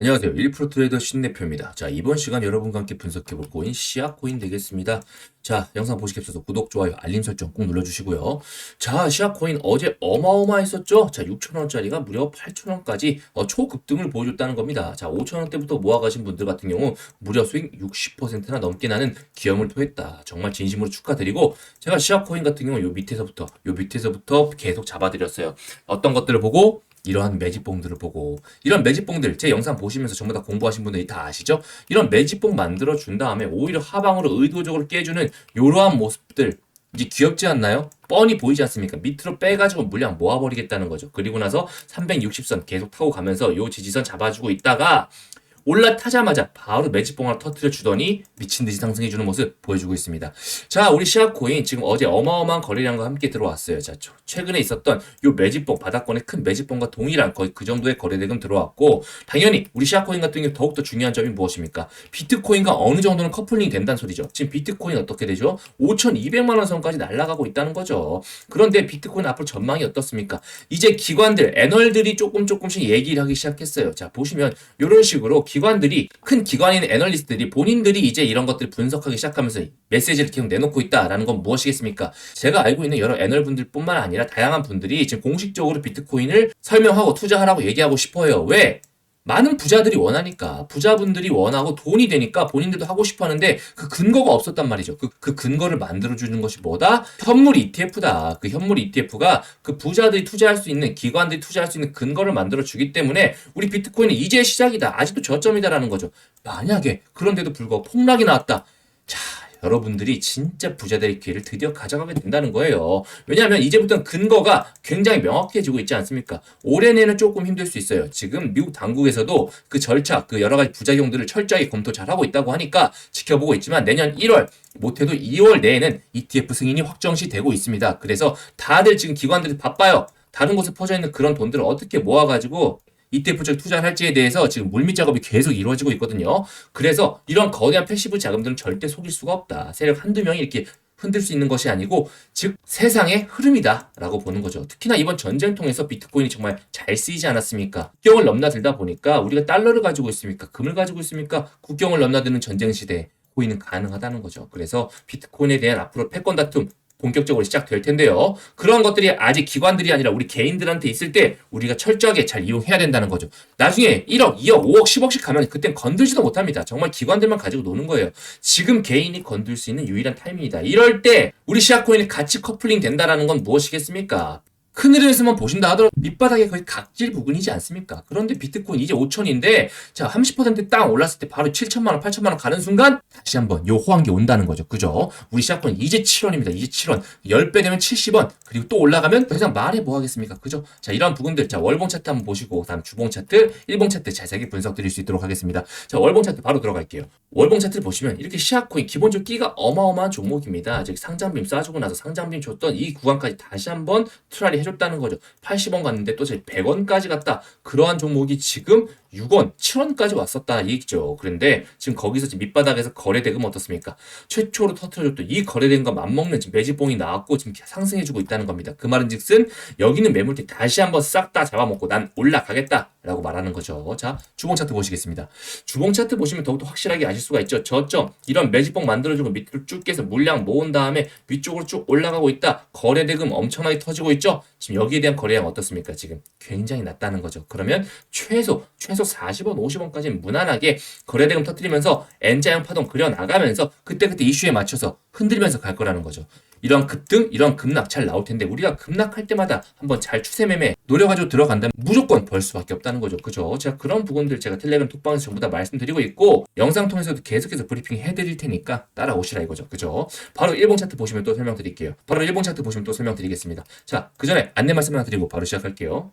안녕하세요. 1% 트레이더 신대표입니다. 자, 이번 시간 여러분과 함께 분석해볼 코인 시아코인 되겠습니다. 자, 영상 보시기 앞서서 구독, 좋아요, 알림 설정 꼭 눌러주시고요. 자, 시아코인 어제 어마어마했었죠? 자, 6천원짜리가 무려 8천원까지 어, 초급등을 보여줬다는 겁니다. 자, 5천원대부터 모아가신 분들 같은 경우 무려 수익 60%나 넘게 나는 기염을 토했다. 정말 진심으로 축하드리고 제가 시아코인 같은 경우 요 밑에서부터 요 밑에서부터 계속 잡아드렸어요. 어떤 것들을 보고 이러한 매직봉들을 보고 이런 매직봉들 제 영상 보시면서 전부 다 공부하신 분들이 다 아시죠? 이런 매직봉 만들어 준 다음에 오히려 하방으로 의도적으로 깨주는 이러한 모습들 이제 귀엽지 않나요? 뻔히 보이지 않습니까? 밑으로 빼가지고 물량 모아버리겠다는 거죠. 그리고 나서 360선 계속 타고 가면서 요 지지선 잡아주고 있다가 올라타자마자 바로 매직봉 하나 터트려 주더니 미친 듯이 상승해 주는 모습 보여주고 있습니다. 자, 우리 시합코인 지금 어제 어마어마한 거래량과 함께 들어왔어요. 자, 저- 최근에 있었던 요 매직봉 바닥권의 큰 매직봉과 동일한 거의 그 정도의 거래대금 들어왔고 당연히 우리 시합코인 같은 경우 더욱더 중요한 점이 무엇입니까? 비트코인과 어느 정도는 커플링이 된다는 소리죠. 지금 비트코인 어떻게 되죠? 5,200만 원 선까지 날아가고 있다는 거죠. 그런데 비트코인 앞으로 전망이 어떻습니까? 이제 기관들, 애널들이 조금 조금씩 얘기를 하기 시작했어요. 자, 보시면 이런 식으로 기 관들이 큰 기관인 애널리스트들이 본인들이 이제 이런 것들을 분석하기 시작하면서 메시지를 계속 내놓고 있다라는 건 무엇이겠습니까? 제가 알고 있는 여러 애널분들뿐만 아니라 다양한 분들이 지금 공식적으로 비트코인을 설명하고 투자하라고 얘기하고 싶어요. 왜? 많은 부자들이 원하니까 부자분들이 원하고 돈이 되니까 본인들도 하고 싶어 하는데 그 근거가 없었단 말이죠. 그, 그 근거를 만들어 주는 것이 뭐다? 현물 ETF다. 그 현물 ETF가 그 부자들이 투자할 수 있는 기관들이 투자할 수 있는 근거를 만들어 주기 때문에 우리 비트코인은 이제 시작이다. 아직도 저점이다라는 거죠. 만약에 그런데도 불구하고 폭락이 나왔다. 자, 여러분들이 진짜 부자들의 기회를 드디어 가져가게 된다는 거예요. 왜냐하면 이제부터는 근거가 굉장히 명확해지고 있지 않습니까? 올해 내는 조금 힘들 수 있어요. 지금 미국 당국에서도 그 절차, 그 여러 가지 부작용들을 철저하게 검토 잘 하고 있다고 하니까 지켜보고 있지만 내년 1월, 못해도 2월 내에는 ETF 승인이 확정시 되고 있습니다. 그래서 다들 지금 기관들이 바빠요. 다른 곳에 퍼져 있는 그런 돈들을 어떻게 모아가지고 ETF적 투자를 할지에 대해서 지금 물밑 작업이 계속 이루어지고 있거든요. 그래서 이런 거대한 패시브 자금들은 절대 속일 수가 없다. 세력 한두 명이 이렇게 흔들 수 있는 것이 아니고 즉 세상의 흐름이다라고 보는 거죠. 특히나 이번 전쟁 통해서 비트코인이 정말 잘 쓰이지 않았습니까? 국경을 넘나들다 보니까 우리가 달러를 가지고 있습니까? 금을 가지고 있습니까? 국경을 넘나드는 전쟁 시대에 코인은 가능하다는 거죠. 그래서 비트코인에 대한 앞으로 패권 다툼 본격적으로 시작될 텐데요. 그런 것들이 아직 기관들이 아니라 우리 개인들한테 있을 때 우리가 철저하게 잘 이용해야 된다는 거죠. 나중에 1억, 2억, 5억, 10억씩 가면 그땐 건들지도 못합니다. 정말 기관들만 가지고 노는 거예요. 지금 개인이 건들 수 있는 유일한 타이밍이다. 이럴 때 우리 시아코인이 같이 커플링 된다라는 건 무엇이겠습니까? 큰일에서만 보신다 하더라도 밑바닥에 거의 각질 부근이지 않습니까? 그런데 비트코인 이제 5천인데 자 30%땅 올랐을 때 바로 7천만 원, 8천만 원 가는 순간 다시 한번 요 호황기 온다는 거죠. 그죠? 우리 시작권 이제 7원입니다. 이제 7원. 10배 되면 70원. 그리고 또 올라가면 더 이상 말해 뭐 하겠습니까? 그죠? 자, 이런 부분들 자, 월봉 차트 한번 보시고 다음 주봉 차트, 일봉 차트 자세하게 분석 드릴 수 있도록 하겠습니다. 자, 월봉 차트 바로 들어갈게요. 월봉 차트를 보시면 이렇게 시아코인 기본적으로 끼가 어마어마한 종목입니다. 즉 상장빔 쏴주고 나서 상장빔 줬던 이 구간까지 다시 한번 트라리 해줬 다는 거죠. 80원 갔는데 또 저희 100원까지 갔다. 그러한 종목이 지금 6원, 7원까지 왔었다 이 얘기죠. 그런데 지금 거기서 지금 밑바닥에서 거래대금 어떻습니까? 최초로 터트려줬던 이 거래대금과 맞먹는 지금 매집봉이 나왔고 지금 상승해주고 있다는 겁니다. 그 말은즉슨 여기는 매물대 다시 한번 싹 다 잡아먹고 난 올라가겠다라고 말하는 거죠. 자, 주봉 차트 보시겠습니다. 주봉 차트 보시면 더욱더 확실하게 아실 수가 있죠. 저점 이런 매집봉 만들어주고 밑으로 쭉 깨서 물량 모은 다음에 위쪽으로 쭉 올라가고 있다. 거래대금 엄청나게 터지고 있죠. 지금 여기에 대한 거래량 어떻습니까? 지금 굉장히 낮다는 거죠. 그러면 최소 최소 40원, 50원까지 무난하게 거래대금 터뜨리면서 N자형 파동 그려 나가면서 그때그때 이슈에 맞춰서 흔들면서 갈 거라는 거죠. 이런 급등, 이런 급락 잘 나올 텐데 우리가 급락할 때마다 한번 잘 추세 매매 노려가지고 들어간다면 무조건 벌 수밖에 없다는 거죠. 그죠? 제가 그런 부분들 제가 텔레그램 톡방에서 전부 다 말씀드리고 있고 영상 통해서도 계속해서 브리핑 해드릴 테니까 따라오시라 이거죠. 그죠? 바로 일봉 차트 보시면 또 설명드릴게요. 바로 일봉 차트 보시면 또 설명드리겠습니다. 자, 그 전에 안내 말씀 하나 드리고 바로 시작할게요.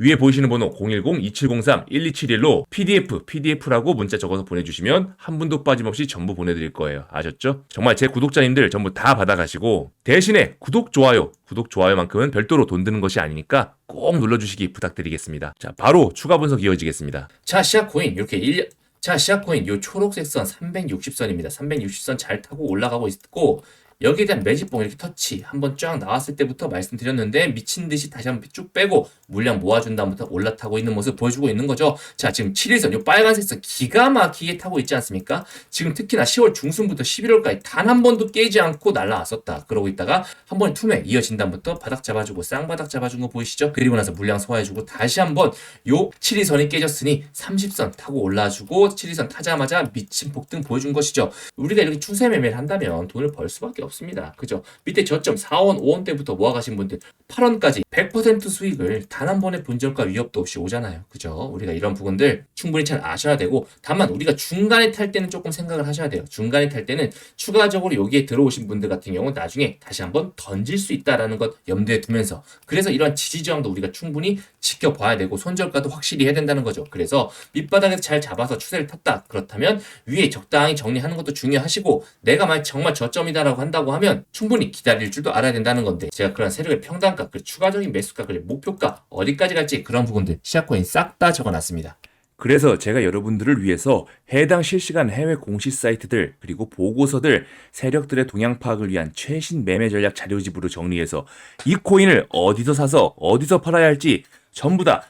위에 보이시는 번호 010-2703-1271로 PDF, PDF라고 문자 적어서 보내주시면 한 분도 빠짐없이 전부 보내드릴 거예요. 아셨죠? 정말 제 구독자님들 전부 다 받아가시고 대신에 구독, 좋아요, 구독, 좋아요만큼은 별도로 돈 드는 것이 아니니까 꼭 눌러주시기 부탁드리겠습니다. 자, 바로 추가 분석 이어지겠습니다. 자, 시아코인 이렇게 1년 자, 시아코인 요 초록색 선 360선입니다. 360선 잘 타고 올라가고 있고 여기에 대한 매집봉 이렇게 터치 한번 쫙 나왔을 때부터 말씀드렸는데 미친 듯이 다시 한번 쭉 빼고 물량 모아준 다음부터 올라타고 있는 모습 보여주고 있는 거죠. 자, 지금 7일선 요 빨간색 선 기가 막히게 타고 있지 않습니까? 지금 특히나 10월 중순부터 11월까지 단 한 번도 깨지 않고 날라왔었다. 그러고 있다가 한 번에 투매 이어진 다음부터 바닥 잡아주고 쌍바닥 잡아준 거 보이시죠? 그리고 나서 물량 소화해주고 다시 한번 요 7일선이 깨졌으니 30선 타고 올라주고 7일선 타자마자 미친 폭등 보여준 것이죠. 우리가 이렇게 추세 매매를 한다면 돈을 벌 수밖에 없 습니다. 그죠? 밑에 저점 4원, 5원 때부터 모아가신 분들 8원까지 100% 수익을 단 한 번의 분절가 위협도 없이 오잖아요. 그죠? 우리가 이런 부분들 충분히 잘 아셔야 되고 다만 우리가 중간에 탈 때는 조금 생각을 하셔야 돼요. 중간에 탈 때는 추가적으로 여기에 들어오신 분들 같은 경우 나중에 다시 한번 던질 수 있다라는 것 염두에 두면서 그래서 이런 지지 저항도 우리가 충분히 지켜봐야 되고 손절가도 확실히 해야 된다는 거죠. 그래서 밑바닥에서 잘 잡아서 추세를 탔다. 그렇다면 위에 적당히 정리하는 것도 중요하시고 내가 정말 저점이다라고 한다 고 하면 충분히 기다릴 줄도 알아야 된다는 건데 제가 그런 세력의 평단가, 그 추가적인 매수가, 그리고 목표가 어디까지 갈지 그런 부분들 시작코인 싹 다 적어놨습니다. 그래서 제가 여러분들을 위해서 해당 실시간 해외 공시 사이트들 그리고 보고서들 세력들의 동향 파악을 위한 최신 매매 전략 자료집으로 정리해서 이 코인을 어디서 사서 어디서 팔아야 할지 전부 다